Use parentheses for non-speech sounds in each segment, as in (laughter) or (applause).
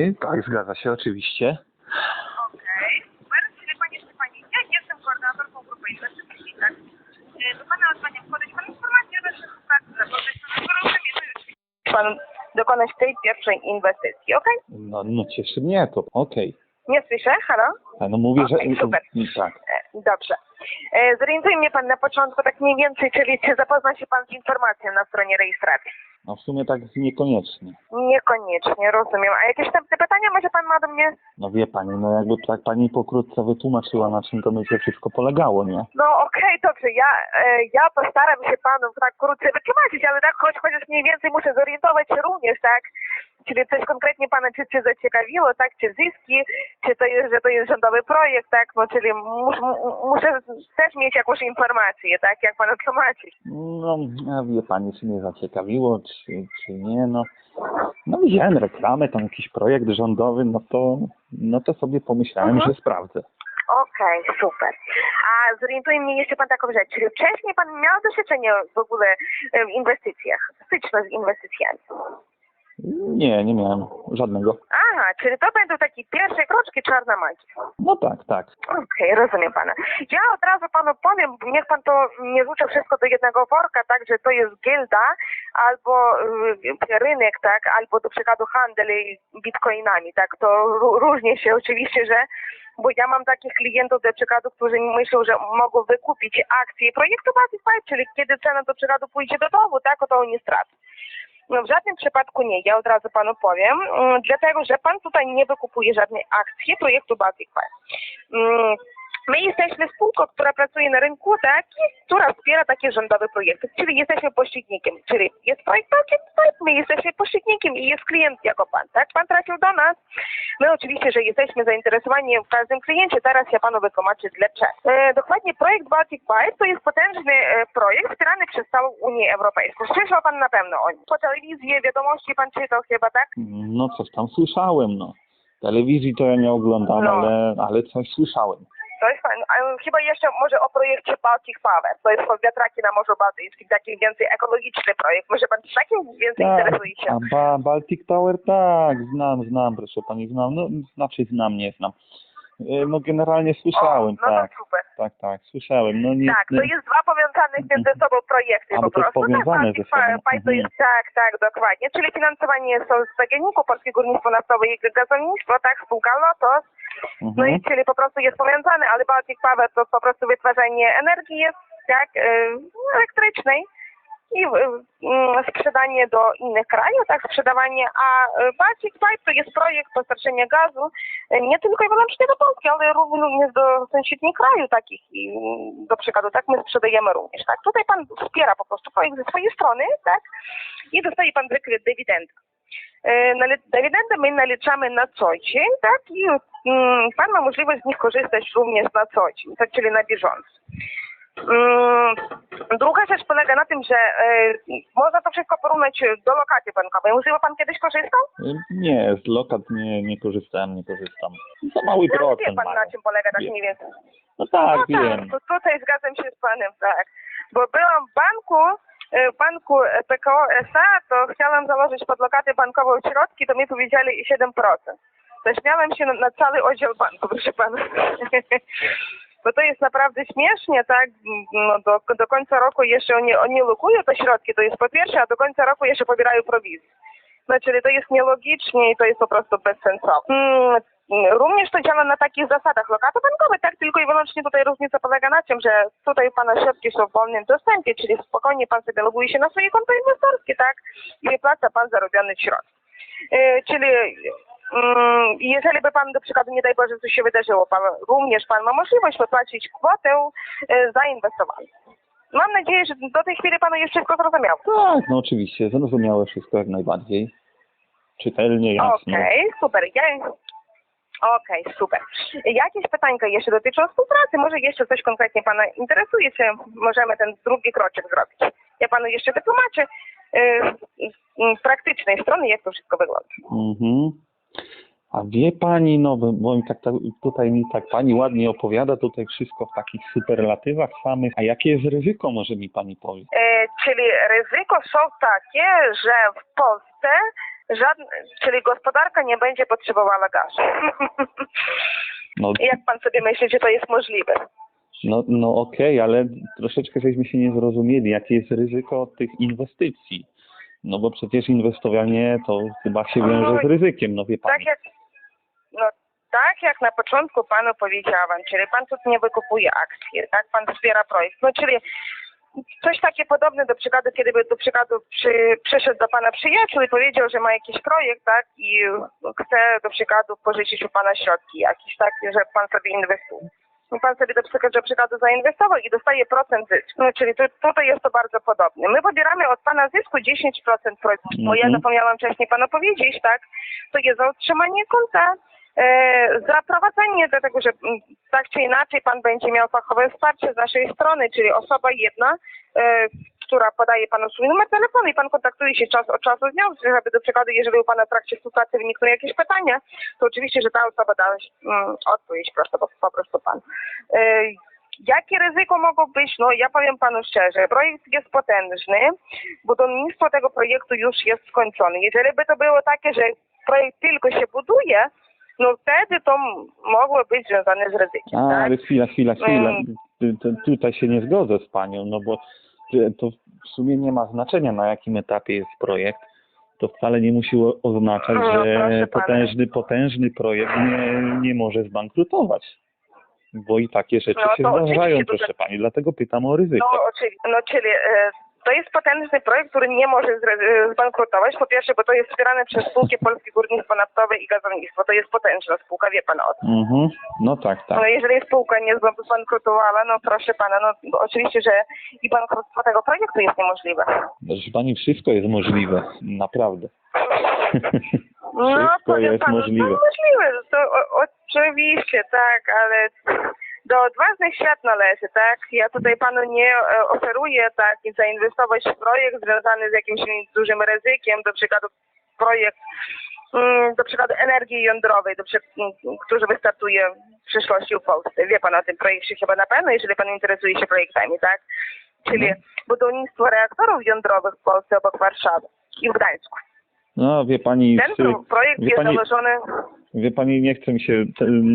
Y, Tak, zgadza się, oczywiście. Okej. Czyli Panie Stefanie, ja jestem koordynatorką grupy inwestycji, tak? E, Do Pana odzwania podać Pan informację o współpracy, zapoznać Pana z gorącym i oczywiście Pan dokonać tej pierwszej inwestycji, okej? No, no cieszy mnie to, okej. Nie słyszę, halo? A No mówię, Okej, że... super. i- Tak. E, Dobrze. E, Zorientuje mnie Pan na początku tak mniej więcej, czyli czy zapozna się Pan z informacją na stronie rejestracji? No w sumie tak niekoniecznie. Niekoniecznie, rozumiem. A jakieś następne pytania może Pan ma do mnie? No wie pani, no jakby tak pani pokrótce wytłumaczyła, na czym to będzie wszystko polegało, nie? No okej, dobrze, ja, e, ja postaram się panu tak krótce wytłumaczyć, ale tak choć, chociaż mniej więcej muszę zorientować się również, tak? Czyli coś konkretnie pana czy, czy zaciekawiło, tak? Czy zyski, czy to jest, że to jest rządowy projekt, tak? No czyli mus, mu- muszę też mieć jakąś informację, tak? Jak panu tłumaczyć. No, a wie pani, czy mnie zaciekawiło, czy, czy nie, no. No widziałem reklamę, tam jakiś projekt rządowy, no to, no to sobie pomyślałem, Mhm. że sprawdzę. Okej, super. A zorientuje mnie jeszcze pan taką rzecz, czyli wcześniej pan miał doświadczenie w ogóle e, w inwestycjach, styczność z inwestycjami. Nie, nie miałem żadnego. Aha, czyli to będą takie pierwsze kroczki czarna magia. No tak, tak. Okej, rozumiem pana. Ja od razu panu powiem, niech pan to nie rzuca wszystko do jednego worka, tak, że to jest gilda albo y, rynek, tak, albo do przykładu handel bitcoinami, tak, to ró- różni się oczywiście, że bo ja mam takich klientów do przykładu, którzy myślą, że mogą wykupić akcje projektu Batify, czyli kiedy cena do przykładu pójdzie do dołu, tak, to oni stracą. No w żadnym przypadku nie, ja od razu panu powiem, mm, dlatego że pan tutaj nie wykupuje żadnej akcji projektu Baltic Mm, My jesteśmy spółką, która pracuje na rynku, tak, i która wspiera takie rządowe projekty, czyli jesteśmy pośrednikiem, czyli jest projekt Baltic my jesteśmy pośrednikiem i jest klient jako pan, tak, pan trafił do nas, my oczywiście, że jesteśmy zainteresowani w każdym kliencie, teraz ja panu wytłumaczę dlaczego. E, dokładnie projekt Baltic Pipe to jest potężny e, projekt wspierany przez całą Unię Europejską. Słyszał pan na pewno o nim. Po telewizji, wiadomości pan czytał chyba, tak? No coś tam słyszałem, no. Telewizji to ja nie oglądam, No. ale, ale coś słyszałem. To jest fajne. A chyba jeszcze może o projekcie Baltic Power. To jest wiatraki na Morzu Bałtyckim, taki więcej ekologiczny projekt. Może pan takim więcej interesuje się? a ba, Baltic Tower, tak, znam, znam, proszę pani, znam, no, znaczy znam, nie znam. E, No generalnie słyszałem, o, no tak, to super. tak, tak, słyszałem, no nie, Tak, to jest dwa powiązane między sobą projekty A, po prostu. powiązane tak, ze Baltic sobą. Pipe to jest, tak, tak, dokładnie. Czyli finansowanie są z PGNiG-u, Polskie Górnictwo Naftowe i Gazownictwo, tak, spółka LOTOS. No mhm. i czyli po prostu jest powiązane, ale Baltic Power to po prostu wytwarzanie energii jest, tak, y, elektrycznej i y, y, sprzedanie do innych krajów, tak, sprzedawanie, a y, Baltic Pipe to jest projekt dostarczenia gazu y, nie tylko i wyłącznie do Polski, ale również do sąsiednich krajów takich i y, do przykładu, tak, my sprzedajemy również, tak. Tutaj pan wspiera po prostu projekt ze swojej strony, tak, i dostaje pan nale- Dywidendę my naliczamy na co dzień, tak? I mm, pan ma możliwość z nich korzystać również na co dzień, tak, czyli na bieżąco. Mm, Druga rzecz polega na tym, że e, można to wszystko porównać do lokaty bankowej. Używa pan kiedyś korzystał? E, Nie, z lokat nie, nie korzystałem, nie korzystam. Za mały No, wie procent pan mają. na czym polega tak mniej więcej. No tak, no wiem. tak, tutaj zgadzam się z panem, tak. Bo byłam w banku, e, w banku PKO SA, to chciałam założyć pod lokatę bankową środki, to mi powiedzieli 7%. To śmiałem się na, na cały oddział banku, proszę pana. (laughs) Bo to jest naprawdę śmiesznie, tak? No, do, do końca roku jeszcze oni, oni lokują te środki, to jest po pierwsze, a do końca roku jeszcze pobierają prowizję. Czyli to jest nielogicznie i to jest po prostu bezsensowne. Mm, Również to działa na takich zasadach lokaty bankowe, tak tylko i wyłącznie tutaj różnica polega na tym, że tutaj pana środki są w wolnym dostępie, czyli spokojnie pan sobie się na swoje konto inwestorskie, tak? I wypłaca pan zarobione środki. E, czyli jeżeli by pan do przykładu, nie daj Boże, coś się wydarzyło, pan, również pan ma możliwość wypłacić kwotę e, zainwestowaną. Mam nadzieję, że do tej chwili panu jest wszystko zrozumiałe. Tak, no oczywiście, zrozumiałe wszystko jak najbardziej. Czytelnie, jasno. Okej, super. Ja... Okej, super. Jakieś pytańka jeszcze dotyczą współpracy? Może jeszcze coś konkretnie Pana interesuje, czy możemy ten drugi kroczek zrobić? Ja Panu jeszcze wytłumaczę yy, z praktycznej strony, jak to wszystko wygląda. Mhm. A wie pani, no bo mi tak, tak, tutaj mi tak pani ładnie opowiada tutaj wszystko w takich superlatywach samych. A jakie jest ryzyko, może mi pani powie? E, czyli ryzyko są takie, że w Polsce Żadne, czyli gospodarka nie będzie potrzebowała gazu. No, Jak pan sobie myśli, że to jest możliwe? no, no okej, ale troszeczkę żeśmy się nie zrozumieli, jakie jest ryzyko tych inwestycji. No bo przecież inwestowanie to chyba się wiąże z ryzykiem, no wie Tak pani. jak, no, tak jak na początku panu powiedziałam, czyli pan tu nie wykupuje akcji, tak? Pan wspiera projekt. No czyli coś takie podobne do przykładu, kiedy by do przykładu przy, przyszedł do pana przyjaciół i powiedział, że ma jakiś projekt, tak? I chce do przykładu pożyczyć u pana środki jakieś, tak? Że pan sobie inwestuje. I pan sobie do przykładu, do przykładu zainwestował i dostaje procent zysku. No, czyli tu, tutaj jest to bardzo podobne. My pobieramy od pana zysku 10% projektu. Bo ja Mhm. zapomniałam wcześniej panu powiedzieć, tak? To jest za utrzymanie konta, e, za prowadzenie, dlatego że mm, tak czy inaczej pan będzie miał fachowe wsparcie z naszej strony, czyli osoba jedna, e, która podaje panu swój numer telefonu i pan kontaktuje się czas od czasu z nią, żeby do przykładu, jeżeli u pana w trakcie współpracy wynikną jakieś pytania, to oczywiście, że ta osoba da mm, odpowiedź prosto, po, po prostu pan. E, Jakie ryzyko mogło być? No ja powiem panu szczerze, projekt jest potężny, budownictwo tego projektu już jest skończone. Jeżeli by to było takie, że projekt tylko się buduje, no wtedy to mogło być związane z ryzykiem, A, tak? ale chwila, chwila, chwila. Mm. Tu- tu- Tutaj się nie zgodzę z panią, no bo to w sumie nie ma znaczenia na jakim etapie jest projekt. To wcale nie musi oznaczać, No, że potężny, potężny projekt nie, nie może zbankrutować. Bo i takie rzeczy No, się zdarzają, proszę pani, dlatego pytam o ryzyko. No, oczywiście, no czyli e, to jest potężny projekt, który nie może e, zbankrutować. Po pierwsze, bo to jest wspierane przez spółki Polskie Górnictwo Naftowe i Gazownictwo. To jest potężna spółka, wie pan o tym. Mhm. No tak, tak. No jeżeli spółka nie zba- zbankrutowała, no proszę pana, no oczywiście, że i bankructwo tego projektu jest niemożliwe. Proszę pani, wszystko jest możliwe, naprawdę. No, Wszystko jest panu, możliwe. To możliwe, to o, oczywiście, tak, ale do odważnych świat należy, tak? Ja tutaj panu nie e, oferuję, tak, i zainwestować w projekt związany z jakimś dużym ryzykiem, do przykładu projekt, mm, do przykładu energii jądrowej, do przy, mm, który wystartuje w przyszłości w Polsce. Wie pan o tym projekcie chyba na pewno, jeżeli pan interesuje się projektami, tak? Czyli Mhm. budownictwo reaktorów jądrowych w Polsce obok Warszawy i w Gdańsku. No wie pani, Ten projekt wie jest pani- założony Wie pani, nie chce mi się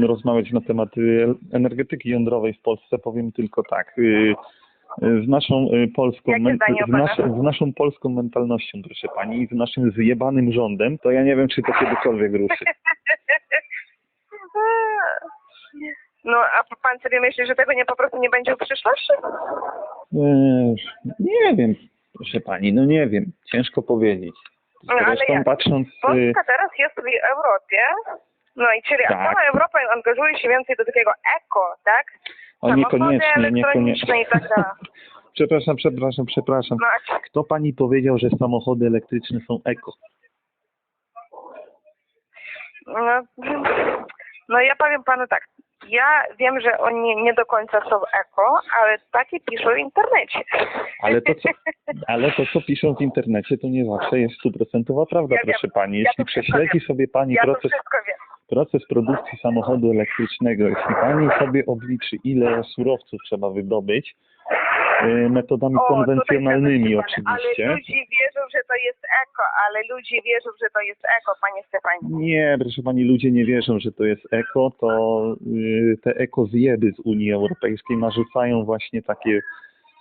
rozmawiać na temat y, energetyki jądrowej w Polsce. Powiem tylko tak. y, y, Z naszą y, polską z, naszą, z naszą polską mentalnością, proszę pani, i z naszym zjebanym rządem, to ja nie wiem, czy to kiedykolwiek ruszy. (laughs) No, a pan sobie myśli, że tego nie po prostu nie będzie w przyszłości? Y, Nie wiem, proszę pani, no nie wiem. Ciężko powiedzieć. Ale Zresztą jak? patrząc... y, Polska teraz jest w Europie, no i czyli Tak. cała Europa angażuje się więcej do takiego eko, tak? O niekoniecznie, niekoniecznie. i tak dalej. (laughs) Przepraszam, przepraszam, przepraszam. No, Kto pani powiedział, że samochody elektryczne są eko? No, no ja powiem panu tak. Ja wiem, że oni nie do końca są eko, ale takie piszą w internecie. Ale to, co, ale to, co piszą w internecie, to nie zawsze jest stuprocentowa prawda, Ja wiem. proszę pani. Ja Jeśli wszystko prześledzi wiem. sobie pani Ja proces, wiem. proces produkcji samochodu elektrycznego, jeśli pani sobie obliczy, ile surowców trzeba wydobyć, metodami O, konwencjonalnymi oczywiście. Ale ludzie wierzą, że to jest eko, ale ludzie wierzą, że to jest eko, panie Stefanie. Nie, proszę pani, ludzie nie wierzą, że to jest eko, to y, te eko zjeby z Unii Europejskiej narzucają właśnie takie,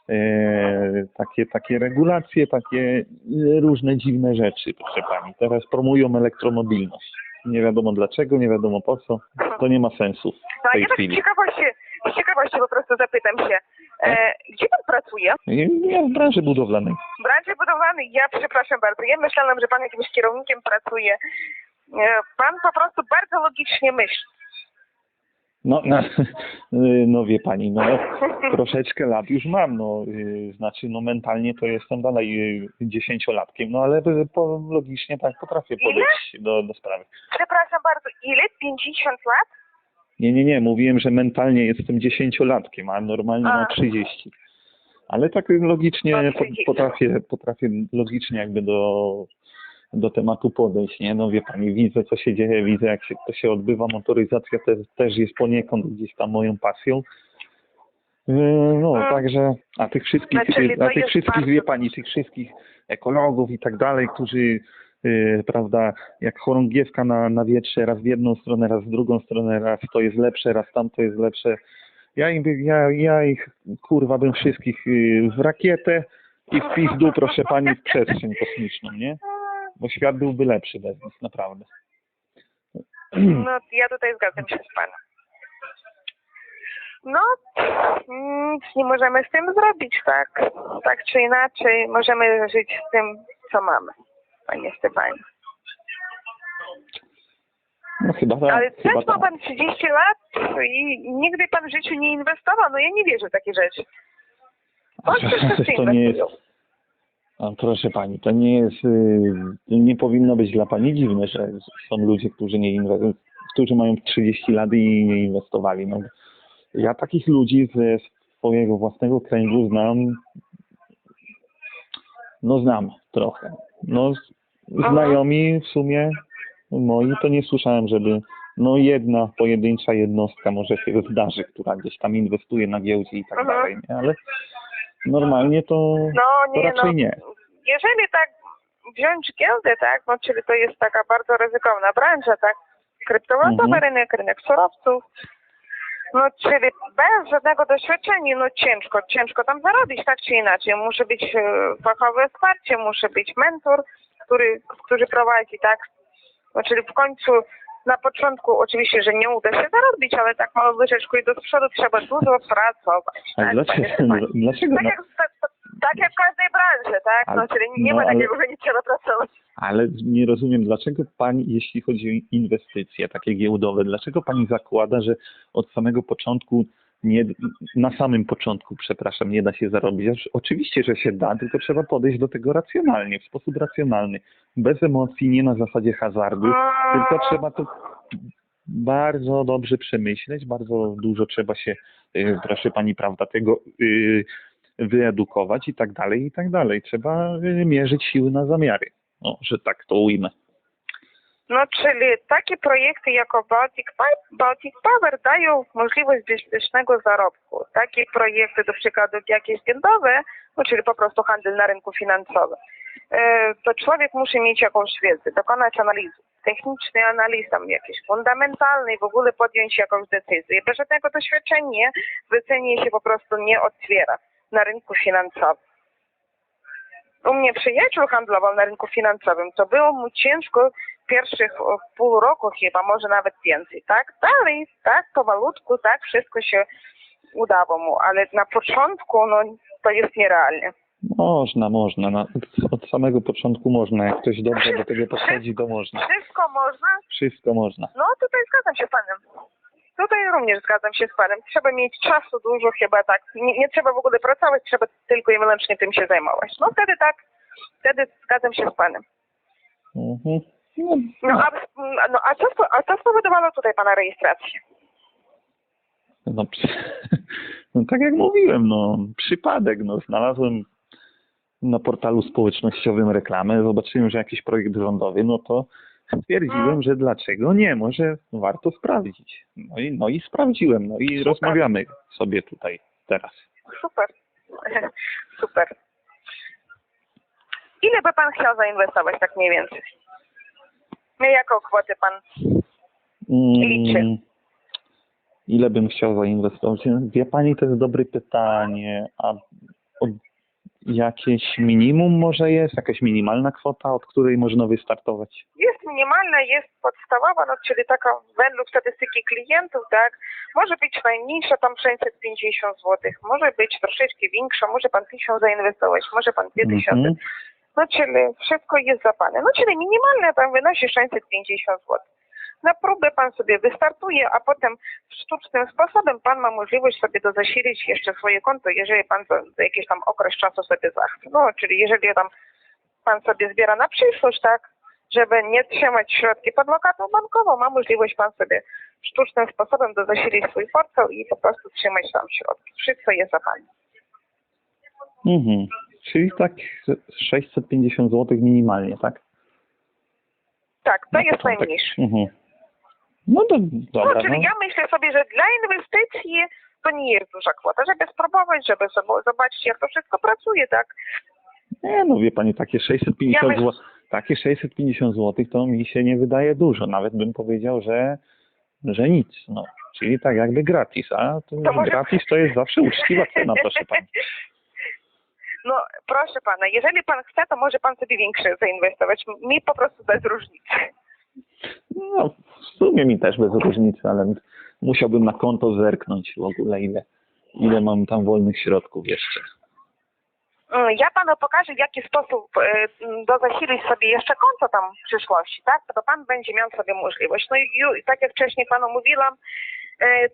e, takie, takie regulacje, takie y, różne dziwne rzeczy, proszę pani. Teraz promują elektromobilność. Nie wiadomo dlaczego, nie wiadomo po co. To nie ma sensu w No tej ja tak chwili. ciekawości, z ciekawości po prostu zapytam się, e, gdzie pan pracuje? Ja w branży budowlanej. W branży budowlanej, ja przepraszam bardzo, ja myślałam, że pan jakimś kierownikiem pracuje. E, pan po prostu bardzo logicznie myśli. No, no, (laughs) no wie pani, no troszeczkę lat już mam, no y, znaczy no mentalnie to jestem dalej y, dziesięciolatkiem, no ale po, logicznie tak potrafię podejść do, do sprawy. Przepraszam bardzo, ile? 50 lat? Nie, nie, nie, mówiłem, że mentalnie jestem dziesięciolatkiem, a normalnie A. mam 30. Ale tak logicznie No, po, 30. potrafię, potrafię logicznie jakby do, do tematu podejść, nie? No wie pani, widzę co się dzieje, widzę jak się, to się odbywa, motoryzacja te, też jest poniekąd gdzieś tam moją pasją. Yy, No, Mm. także, a tych wszystkich, to a tych jest wszystkich, bardzo- wie pani, tych wszystkich ekologów i tak dalej, którzy yy, prawda, jak chorągiewka na, na wietrze, raz w jedną stronę, raz w drugą stronę, raz to jest lepsze, raz tamto jest lepsze. Ja, im, ja, ja ich, kurwa, bym wszystkich yy, w rakietę i w pizdu, proszę pani, w przestrzeń kosmiczną, nie? Bo świat byłby lepszy bez nas, naprawdę. No, ja tutaj zgadzam się z panem. No, nic nie możemy z tym zrobić, tak? Tak czy inaczej, możemy żyć z tym, co mamy, panie Stefanie. No chyba tak. Ale chyba też ma tak. pan 30 lat i nigdy pan w życiu nie inwestował. No ja nie wierzę w takie rzeczy. Polscy wszyscy to nie jest. A proszę pani, to nie jest, y, nie powinno być dla pani dziwne, że są ludzie, którzy nie inwestują, którzy mają 30 lat i nie inwestowali. No, ja takich ludzi ze swojego własnego kręgu znam, no znam trochę. No, znajomi w sumie moi to nie słyszałem, żeby no jedna pojedyncza jednostka może się zdarzy, która gdzieś tam inwestuje na giełdzie i tak dalej, nie? ale normalnie to, No to nie, raczej no. nie. Jeżeli tak wziąć giełdę, tak, no czyli to jest taka bardzo ryzykowna branża, tak, kryptowalutowy Mhm. rynek, rynek surowców, no czyli bez żadnego doświadczenia, no ciężko, ciężko tam zarobić, tak czy inaczej. Musi być e, fachowe wsparcie, musi być mentor, który, który prowadzi, tak, no czyli w końcu na początku oczywiście, że nie uda się zarobić, ale tak mało łyżeczku i do przodu trzeba dużo pracować. A tak, dlaczego? dlaczego? Tak jak, tak, tak jak w każdej branży, tak? No, czyli nie no, ma takiego, że nie trzeba pracować. ale nie rozumiem, dlaczego pani, jeśli chodzi o inwestycje takie giełdowe, dlaczego pani zakłada, że od samego początku nie, na samym początku, przepraszam, nie da się zarobić. Oczywiście, że się da, tylko trzeba podejść do tego racjonalnie, w sposób racjonalny, bez emocji, nie na zasadzie hazardu, tylko trzeba to bardzo dobrze przemyśleć, bardzo dużo trzeba się, y, proszę pani, prawda, tego y, wyedukować i tak dalej, i tak dalej. Trzeba y, mierzyć siły na zamiary, że tak to ujmę. No, czyli takie projekty jako Baltic, Baltic Power dają możliwość bezpiecznego zarobku. Takie projekty, do przykładu jak jakieś giełdowe, no, czyli po prostu handel na rynku finansowym, e, to człowiek musi mieć jakąś wiedzę, dokonać analizy, technicznej analizy, jakiejś fundamentalnej, w ogóle podjąć jakąś decyzję. Bez żadnego doświadczenia wycenie się po prostu nie otwiera na rynku finansowym. U mnie przyjaciel handlował na rynku finansowym, to było mu ciężko pierwszych pół roku chyba, może nawet więcej, tak? Dalej, tak, powolutku, tak, wszystko się udało mu, ale na początku, no, to jest nierealnie. Można, można. Na, od samego początku można. Jak ktoś dobrze do tego podchodzi, to można. Wszystko można? Wszystko można. No, tutaj zgadzam się z panem. Tutaj również zgadzam się z panem. Trzeba mieć czasu dużo chyba, tak. Nie, nie trzeba w ogóle pracować, trzeba tylko i wyłącznie tym się zajmować. No, wtedy tak, wtedy zgadzam się z panem. Mhm. No, a, no, a, co, a co spowodowało tutaj pana rejestrację? no, przy- no tak jak mówiłem, no przypadek, no znalazłem na portalu społecznościowym reklamę, zobaczyłem, że jakiś projekt rządowy, no to stwierdziłem, że dlaczego nie, może warto sprawdzić. No i, no i sprawdziłem, no i Super. rozmawiamy sobie tutaj teraz. Super. (laughs) Super. Ile by pan chciał zainwestować tak mniej więcej? Jaką kwotę pan? Liczy. Mm, Ile bym chciał zainwestować? Wie Pani, to jest dobre pytanie. A jakieś minimum może jest? Jakaś minimalna kwota, od której można wystartować? Jest minimalna, jest podstawowa, no czyli taka według statystyki klientów, tak? Może być najmniejsza, tam 650 zł. Może być troszeczkę większa, może pan 1000 zainwestować, może pan 2000. Mhm. No czyli wszystko jest za panem. No czyli minimalne tam wynosi 650 zł. Na próbę pan sobie wystartuje, a potem sztucznym sposobem pan ma możliwość sobie to zasilić jeszcze swoje konto, jeżeli pan za, za jakiś tam okres czasu sobie zachce. No czyli jeżeli tam pan sobie zbiera na przyszłość, tak, żeby nie trzymać środki pod lokatą bankową, ma możliwość pan sobie sztucznym sposobem do zasilić swój portfel i po prostu trzymać tam środki. Wszystko jest za panem. Mhm. Czyli tak 650 zł minimalnie, tak? Tak, to jest początek. najmniejsze. Mhm. No to No, dobra. czyli No. ja myślę sobie, że dla inwestycji to nie jest duża kwota, żeby spróbować, żeby zobaczyć, jak to wszystko pracuje, tak? Nie, no wie Pani, takie 650 Ja zł, takie 650 zł to mi się nie wydaje dużo. Nawet bym powiedział, że, że nic. No. Czyli tak jakby gratis, a to, To może- gratis to jest zawsze uczciwa cena, proszę pani. (laughs) No, proszę pana, jeżeli pan chce, to może pan sobie większe zainwestować. Mi po prostu bez różnicy. No, w sumie mi też bez różnicy, ale musiałbym na konto zerknąć w ogóle, ile, ile mam tam wolnych środków jeszcze. Mm, Ja panu pokażę, w jaki sposób e, m, do zasilić sobie jeszcze konto tam w przyszłości, tak? To pan będzie miał sobie możliwość. No i tak jak wcześniej panu mówiłam,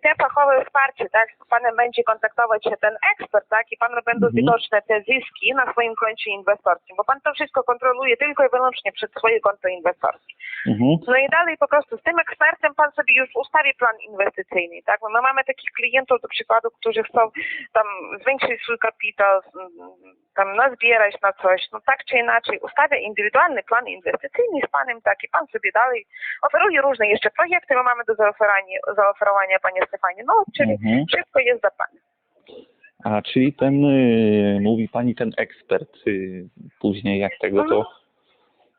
te fachowe wsparcie, tak? Z panem będzie kontaktować się ten ekspert, tak? I panu będą Mhm. widoczne te zyski na swoim koncie inwestorskim, bo pan to wszystko kontroluje tylko i wyłącznie przez swoje konto inwestorskie. Mhm. No i dalej po prostu z tym ekspertem pan sobie już ustawi plan inwestycyjny, tak? Bo my mamy takich klientów do przykładu, którzy chcą tam zwiększyć swój kapitał, tam nazbierać na coś, no tak czy inaczej ustawia indywidualny plan inwestycyjny z panem, tak i pan sobie dalej oferuje różne jeszcze projekty, my mamy do zaoferowania, zaoferowania panie Stefanie, no czyli Mhm. wszystko jest za panem. A czyli ten, y, mówi pani ten ekspert y, później jak tego to,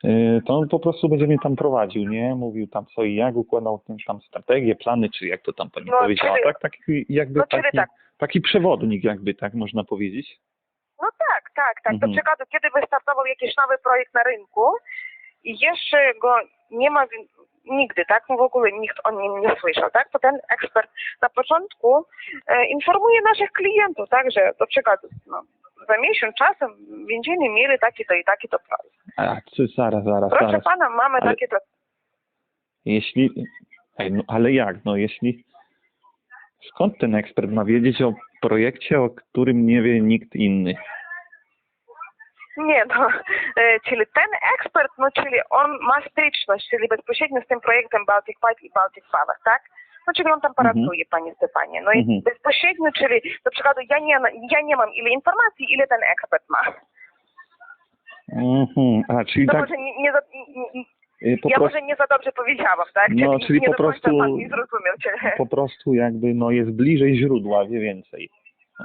y, to on po prostu będzie mnie tam prowadził, nie? Mówił tam co i jak, układał tam strategię, plany, czy jak to tam pani No, powiedziała, czyli- tak? Taki jakby no, taki, tak. taki przewodnik jakby, tak można powiedzieć. Tak, tak. Do Mhm. przykładu, kiedy wystartował jakiś nowy projekt na rynku i jeszcze go nie ma nigdy, tak? No w ogóle nikt o nim nie słyszał, tak? To ten ekspert na początku e, informuje naszych klientów, tak? Że do przykładu, no, za miesiąc czasem będziemy mieli taki to i taki to projekt. A, czy, zaraz, zaraz, Proszę zaraz. pana, mamy Ale- takie to. Jeśli, ej, no, ale jak, no jeśli, skąd ten ekspert ma wiedzieć o projekcie, o którym nie wie nikt inny? Nie, no, czyli ten ekspert, no czyli on ma styczność, czyli bezpośrednio z tym projektem Baltic Pipe i Baltic Power, tak? No czyli on tam Mhm. pracuje, panie Stefanie. No i Mhm. bezpośrednio, czyli do przykładu ja nie, ja nie mam ile informacji, ile ten ekspert ma. Mhm. A, czyli To tak, może nie, nie, nie, po ja prostu, może nie za dobrze powiedziałam, tak? No, czyli nie po prostu- zrozumiał po prostu jakby, no jest bliżej źródła, wie więcej.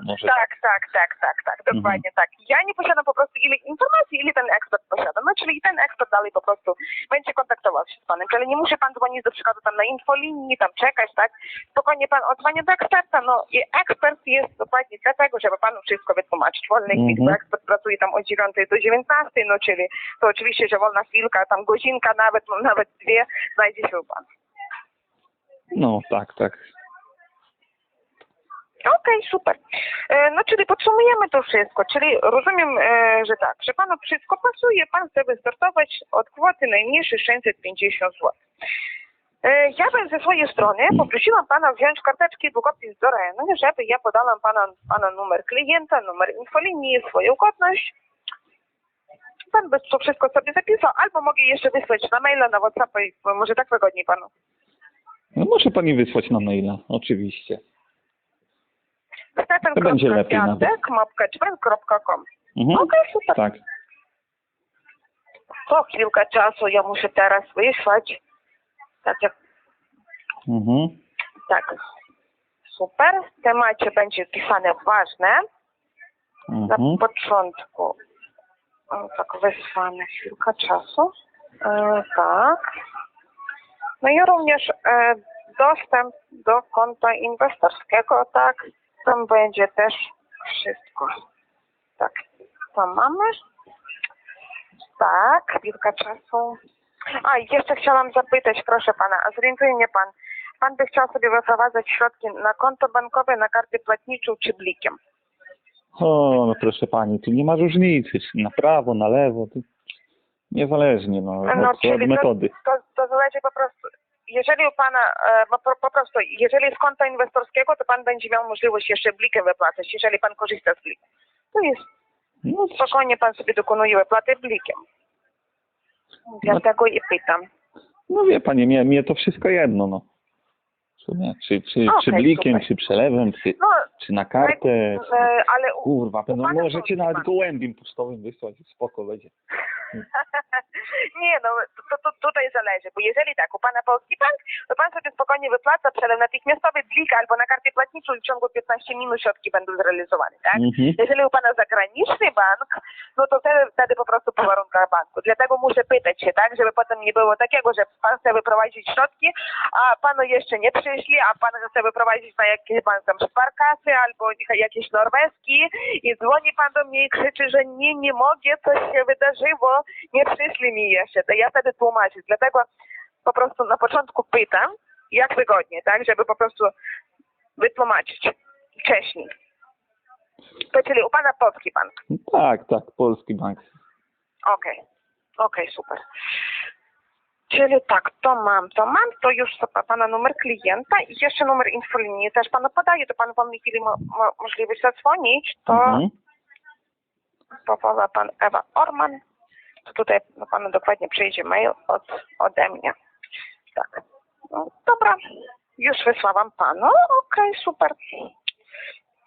Może Tak, tak, tak, tak, tak, Mhm. dokładnie tak. Ja nie posiadam po prostu ile informacji, ile ten ekspert posiada. No czyli ten ekspert dalej po prostu będzie kontaktował się z panem. Czyli nie musi pan dzwonić do przykładu tam na infolinii, tam czekać, tak? Spokojnie pan odzwania do eksperta. No i ekspert jest dokładnie dlatego, żeby panu wszystko wytłumaczyć. Chwili, Mhm. bo ekspert pracuje tam od 9 do 19, no czyli to oczywiście, że wolna chwilka, tam godzinka nawet, no, nawet dwie znajdzie się u pana. No, tak, tak. Okej, super. E, No czyli podsumujemy to wszystko, czyli rozumiem, e, że tak, że panu wszystko pasuje, pan chce wystartować od kwoty najmniejszej 650 zł. Ja bym ze swojej strony poprosiłam pana wziąć karteczki i długopis do ręki, żeby ja podałam pana, pana numer klienta, numer infolinii, swoją godność. Pan by to wszystko sobie zapisał, albo mogę jeszcze wysłać na maila, na WhatsAppa i może tak wygodniej panu. No może pani wysłać na maila, oczywiście. To będzie lepiej nawet. Mhm. Okej, super. Tak. To chwilkę czasu ja muszę teraz wysłać. Tak jak Mhm. tak. Super. W temacie będzie pisane ważne. Na Mhm. początku. O, tak wysłane chwilkę czasu. E, tak. No i również e, dostęp do konta inwestorskiego, tak. Tam będzie też wszystko. Tak. To mamy. Tak, chwilkę czasu. A, i jeszcze chciałam zapytać, proszę pana, a zorientuje mnie pan, pan by chciał sobie wyprowadzać środki na konto bankowe, na kartę płatniczą czy blikiem? O, no proszę pani, tu nie ma różnicy, czy na prawo, na lewo, tu niezależnie, no, No, od, czyli od to- metody. To, to zależy po prostu, jeżeli u pana, e, po, po prostu, jeżeli z konta inwestorskiego, to pan będzie miał możliwość jeszcze blikiem wypłacać, jeżeli pan korzysta z bliku. To jest, No, spokojnie pan sobie dokonuje wypłaty blikiem. Dlatego i pytam. no wie pani, mnie, mnie to wszystko jedno, no. Sumie, czy, czy, czy Okej, blikiem, super. czy przelewem, czy, No, czy na kartę, e, czy... ale u, Kurwa, no możecie nawet gołębiem pocztowym wysłać, spoko będzie. (laughs) Nie, no to, to tutaj zależy, bo jeżeli tak, u pana Polski Bank, to pan sobie spokojnie wypłaca przelew natychmiastowy blik albo na kartę płatniczą i w ciągu 15 minut środki będą zrealizowane, tak? Mhm. Jeżeli u pana zagraniczny bank, no to wtedy, wtedy po prostu po warunkach Skarbanku. Dlatego muszę pytać się, tak, żeby potem nie było takiego, że pan chce wyprowadzić środki, a panu jeszcze nie przyszli, a pan chce wyprowadzić na jakiś bank tam Sparkasy albo jakiś norweski i dzwoni pan do mnie i krzyczy, że nie, nie mogę, coś się wydarzyło, nie przyszli mi jeszcze. To ja wtedy tłumaczę. Dlatego po prostu na początku pytam, jak wygodnie, tak, żeby po prostu wytłumaczyć wcześniej. To czyli u pana polski bank. Tak, tak, Polski Bank. Okej, okej, super. Czyli tak, to mam, to mam, to już pana numer klienta i jeszcze numer infolinii też panu podaję, to pan w wolnej chwili ma, ma możliwość zadzwonić, to Mhm. powoła pan Ewa Orman, to tutaj do panu dokładnie przyjdzie mail od, ode mnie. Tak, no, dobra, już wysłałam panu, okej, super.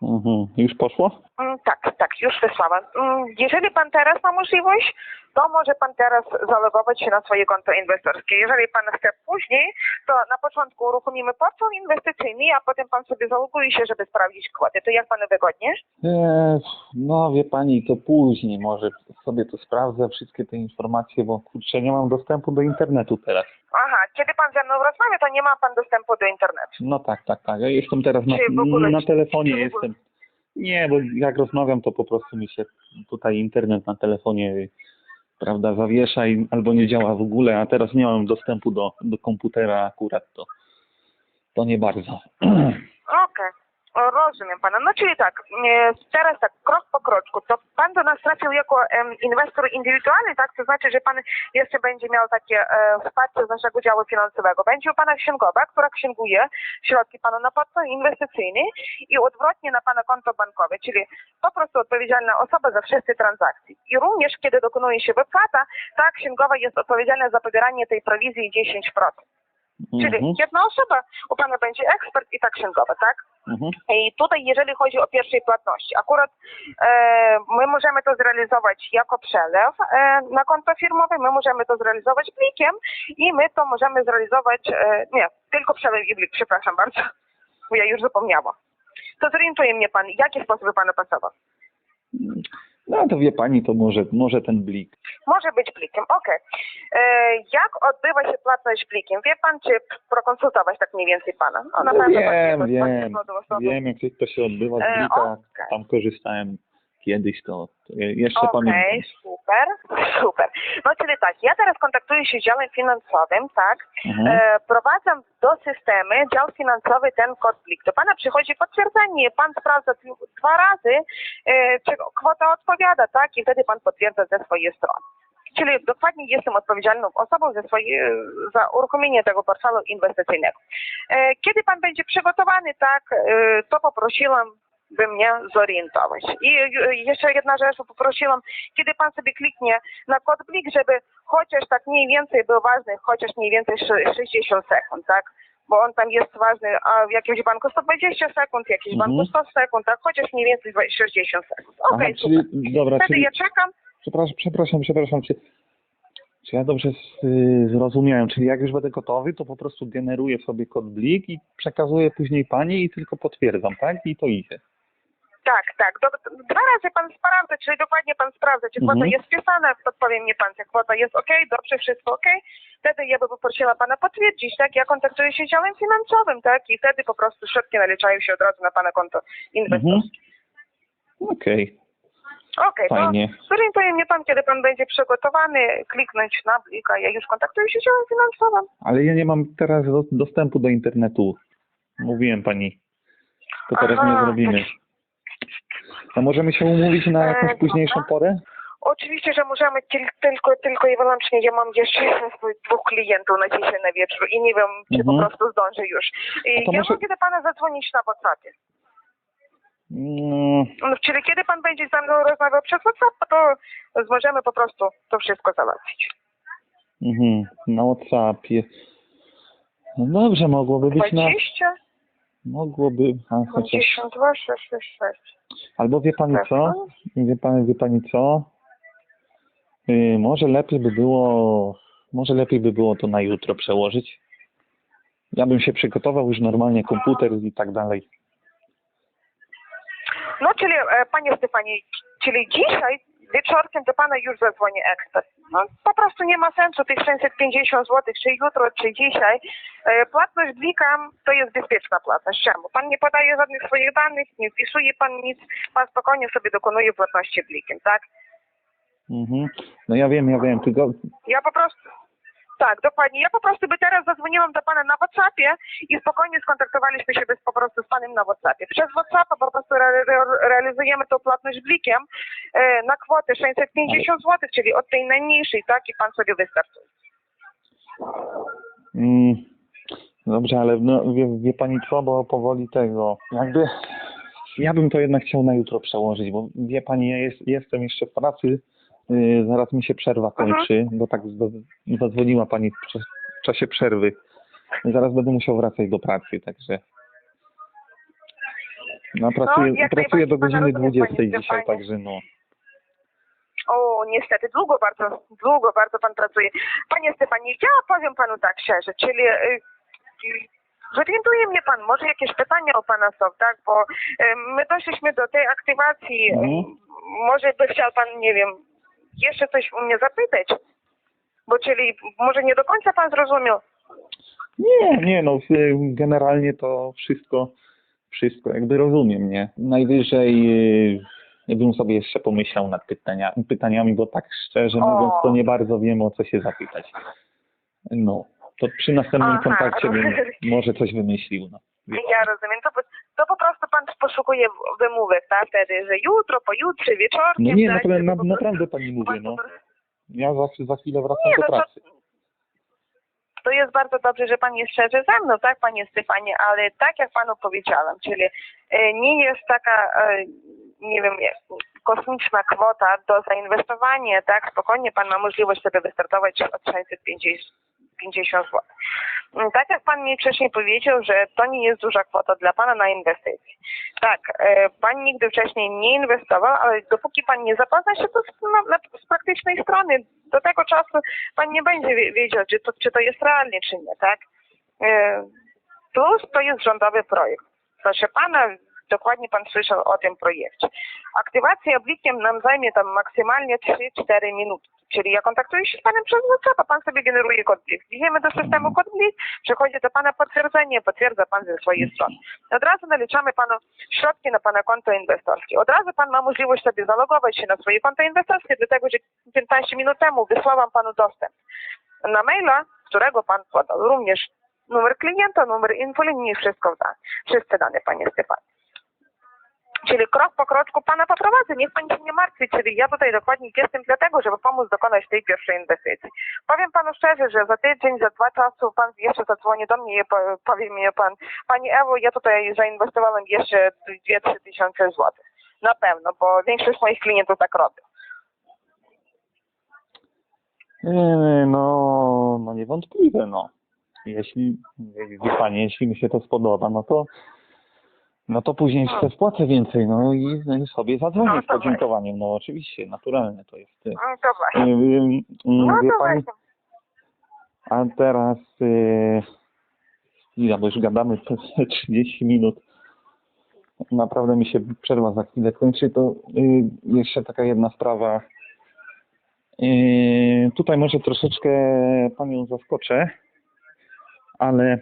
Mhm. Już poszło? Mm, Tak, tak, już wysłałam. Mm, Jeżeli pan teraz ma możliwość, to może pan teraz zalogować się na swoje konto inwestorskie. Jeżeli pan chce później, to na początku uruchomimy portfel inwestycyjny, a potem pan sobie zaloguje się, żeby sprawdzić kwoty. To jak panu wygodnie? Eee, no wie pani, to później może sobie to sprawdzę, wszystkie te informacje, bo kurczę, nie mam dostępu do internetu teraz. Kiedy pan ze mną rozmawia, to nie ma pan dostępu do internetu. No tak, tak, tak. Ja jestem teraz na, Czy w ogóle- na telefonie czy w ogóle- jestem. Nie, bo jak rozmawiam, to po prostu mi się tutaj internet na telefonie prawda, zawiesza i albo nie działa w ogóle, a teraz nie mam dostępu do, do komputera akurat, to, to nie bardzo. (clears throat) Okej, rozumiem pana. No czyli tak, teraz tak, krok po kroczku, to pan do nas trafił jako em, inwestor indywidualny, tak? To znaczy, że pan jeszcze będzie miał takie e, wsparcie z naszego działu finansowego. Będzie u pana księgowa, która księguje środki panu na portfel inwestycyjny i odwrotnie na pana konto bankowe, czyli po prostu odpowiedzialna osoba za wszystkie transakcje. I również, kiedy dokonuje się wypłata, ta księgowa jest odpowiedzialna za pobieranie tej prowizji 10%. Czyli Mhm, jedna osoba, u pana będzie ekspert i ta księgowa, tak? mhm, I tutaj, jeżeli chodzi o pierwszej płatności, akurat e, my możemy to zrealizować jako przelew e, na konto firmowe, my możemy to zrealizować plikiem i my to możemy zrealizować, e, nie, tylko przelew i plik, przepraszam bardzo, bo ja już zapomniałam. To zorientuje mnie pan, jakie sposoby panu pasował? No to wie pani, to może, może ten blik. Może być plikiem, okej. E, Jak odbywa się płatność plikiem? Wie pan, czy prokonsultować tak mniej więcej pana? No na No pewno wiem, wiem, wiem jak to się odbywa z E, blika, okej. tam korzystałem kiedyś, to, to je- jeszcze Okej, pamiętam. super, (laughs) super. No czyli tak, ja teraz kontaktuję się z działem finansowym, tak? Mhm. E, prowadzę do systemu dział finansowy ten kod plik. Do pana przychodzi potwierdzenie, pan sprawdza dwa razy, e, czy kwota odpowiada, tak? I wtedy pan potwierdza ze swojej strony. Czyli dokładnie jestem odpowiedzialną osobą za, swoje, za uruchomienie tego portfelu inwestycyjnego. E, kiedy pan będzie przygotowany, tak, e, to poprosiłam by mnie zorientować. I jeszcze jedna rzecz, poprosiłam, kiedy pan sobie kliknie na kod plik, żeby chociaż tak mniej więcej był ważny, chociaż mniej więcej szy- 60 sekund, tak? Bo on tam jest ważny, a w jakimś banku 120 sekund, w jakimś Mhm. banku 100 sekund, tak? Chociaż mniej więcej 60 sekund. Okej, Aha, super. czyli, dobra, Wtedy czyli, ja czekam. przepraszam, przepraszam, przepraszam, czy, czy ja dobrze y, zrozumiałem, czyli jak już będę gotowy, to po prostu generuję sobie kod blik i przekazuję później pani i tylko potwierdzam, tak? I to idzie. Tak, tak. Do, dwa razy pan sprawdza, czyli dokładnie pan sprawdza, czy kwota Mhm. jest wpisana, podpowie mnie pan, czy kwota jest ok, dobrze, wszystko ok. Wtedy ja bym poprosiła pana potwierdzić, tak? Ja kontaktuję się z działem finansowym, tak? I wtedy po prostu środki naliczają się od razu na pana konto inwestorskie. Mhm. Okej, Okej, to fajnie. zorientuje mnie pan, kiedy pan będzie przygotowany, kliknąć na blik, a ja już kontaktuję się z działem finansowym. Ale ja nie mam teraz do, dostępu do internetu. Mówiłem pani. To teraz Aha, nie zrobimy. A możemy się umówić na jakąś E, późniejszą dobra. porę? Oczywiście, że możemy tylko, tylko i wyłącznie, ja mam jeszcze (laughs) dwóch klientów na dzisiaj na wieczór i nie wiem, czy Mhm. po prostu zdążę już. I ja może- mogę do pana zadzwonić na WhatsAppie. Mm, No, czyli kiedy pan będzie ze mną rozmawiał przez WhatsApp, to możemy po prostu to wszystko załatwić. mhm, na Whatsappie. No dobrze, mogłoby być na... 20, Mogłoby... A, chociaż... 52, 666. Albo wie pani co? Wie pani, wie pani co? Yy, może lepiej by było... Może lepiej by było to na jutro przełożyć. Ja bym się przygotował już normalnie komputer i tak dalej. No, czyli, e, panie Stefanie, czyli dzisiaj wieczorkiem do pana już zadzwoni ekspert. No, po prostu nie ma sensu tych 650 zł, czy jutro, czy dzisiaj. E, Płatność blikam to jest bezpieczna płatność. Czemu? Pan nie podaje żadnych swoich danych, nie wpisuje pan nic, pan spokojnie sobie dokonuje płatności blikiem, tak? Mhm. No ja wiem, ja wiem, tylko Ja po prostu. Tak, dokładnie. Ja po prostu by teraz zadzwoniłam do pana na WhatsAppie i spokojnie skontaktowaliśmy się bez, po prostu z panem na WhatsAppie. Przez WhatsAppa po prostu re, re, realizujemy tą płatność blikiem e, na kwotę 650 zł, czyli od tej najmniejszej, tak, i pan sobie wystartuje. Mm, dobrze, ale no, wie, wie pani co, bo powoli tego, jakby ja bym to jednak chciał na jutro przełożyć, bo wie pani, ja jest, jestem jeszcze w pracy, zaraz mi się przerwa kończy, bo tak zadzwoniła pani w, cza- w czasie przerwy. Zaraz będę musiał wracać do pracy, także no, pracuję, jak pracuję do godziny rozumiem, 20 panie dzisiaj, także no. O, niestety, długo bardzo, długo bardzo pan pracuje. Panie Stefanie, ja powiem panu tak szczerze, czyli y, y, zorientuje mnie pan, może jakieś pytania o pana są, tak? Bo y, my doszliśmy do tej aktywacji, Mhm. y, może by chciał pan, nie wiem, jeszcze coś u mnie zapytać? Bo czyli może nie do końca pan zrozumiał. Nie, nie, no generalnie to wszystko, wszystko jakby rozumiem, nie? Najwyżej y, bym sobie jeszcze pomyślał nad pytania, pytaniami, bo tak szczerze O. mówiąc to nie bardzo wiem o co się zapytać. No, to przy następnym Aha. kontakcie bym może coś wymyślił, no. Ja rozumiem. To, to po prostu pan poszukuje wymówek, tak? Wtedy, że jutro, pojutrze, wieczorkiem. No nie, tak? na, prostu naprawdę pani mówię, no. Ja za, za chwilę wracam Nie, do no to- pracy. To jest bardzo dobrze, że pan jest szczerzy ze mną, tak, panie Stefanie, ale tak jak panu powiedziałam, czyli e, nie jest taka, e, nie wiem, jak- kosmiczna kwota do zainwestowania, tak, spokojnie pan ma możliwość sobie wystartować od 650 50 zł. Mm, Tak jak pan mi wcześniej powiedział, że to nie jest duża kwota dla pana na inwestycje. Tak, e, pan nigdy wcześniej nie inwestował, ale dopóki pan nie zapozna się to z, na, na, z praktycznej strony, do tego czasu pan nie będzie wie- wiedział, czy to, czy to jest realnie, czy nie, tak? E, Plus to jest rządowy projekt. Proszę pana, dokładnie pan słyszał o tym projekcie. Aktywacja blikiem nam zajmie tam maksymalnie 3-4 minuty. Czyli ja kontaktuję się z panem przez WhatsApp, a pan sobie generuje kod blik. Wbijemy do systemu kod blik, przychodzi do pana potwierdzenie, potwierdza pan ze swojej strony. Od razu naliczamy panu środki na pana konto inwestorskie. Od razu pan ma możliwość sobie zalogować się na swoje konto inwestorskie, dlatego że 15 minut temu wysłałam panu dostęp na maila, którego pan podał. Również numer klienta, numer infolinii, wszystko da. Wszystkie dane, panie Stefanie. Czyli krok po kroczku pana poprowadzę, niech pani się nie martwi, czyli ja tutaj dokładnie jestem dlatego, żeby pomóc dokonać tej pierwszej inwestycji. Powiem panu szczerze, że za tydzień, za dwa czasu pan jeszcze zadzwoni do mnie i po- powie mi pan, pani Ewo, ja tutaj zainwestowałem jeszcze 2-3 tysiące złotych. Na pewno, bo większość moich klientów tak robi. No, no niewątpliwe, no. Jeśli, wie pani, jeśli mi się to spodoba, no to, no to później No. sobie wpłacę więcej, no i, no i sobie zadzwonię No z podziękowaniem, no oczywiście, naturalne to jest. y, No to właśnie. y, y, No Wie to pani, właśnie. a teraz, y, ile, bo już gadamy przez (laughs) 30 minut, naprawdę mi się przerwa za chwilę kończy, to y, jeszcze taka jedna sprawa. Y, tutaj może troszeczkę Panią zaskoczę, ale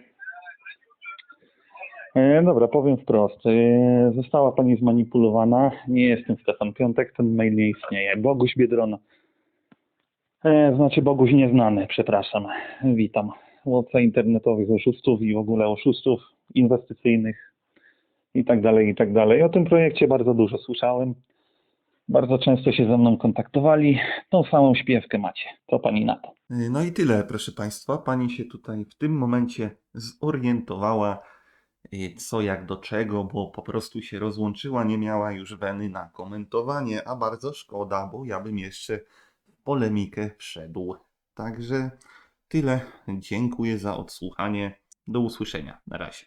dobra, powiem wprost. E, Została Pani zmanipulowana. Nie jestem Stefan Piątek, ten mail nie istnieje. Boguś Biedrona. E, Znaczy Boguś nieznany, przepraszam. Witam. Łowca internetowych oszustów i w ogóle oszustów inwestycyjnych i tak dalej, i tak dalej. O tym projekcie bardzo dużo słyszałem. Bardzo często się ze mną kontaktowali. Tą samą śpiewkę macie. Co Pani na to? No i tyle, proszę Państwa. Pani się tutaj w tym momencie zorientowała, co jak do czego, bo po prostu się rozłączyła, nie miała już weny na komentowanie, a bardzo szkoda, bo ja bym jeszcze w polemikę wszedł. Także tyle. Dziękuję za odsłuchanie. Do usłyszenia. Na razie.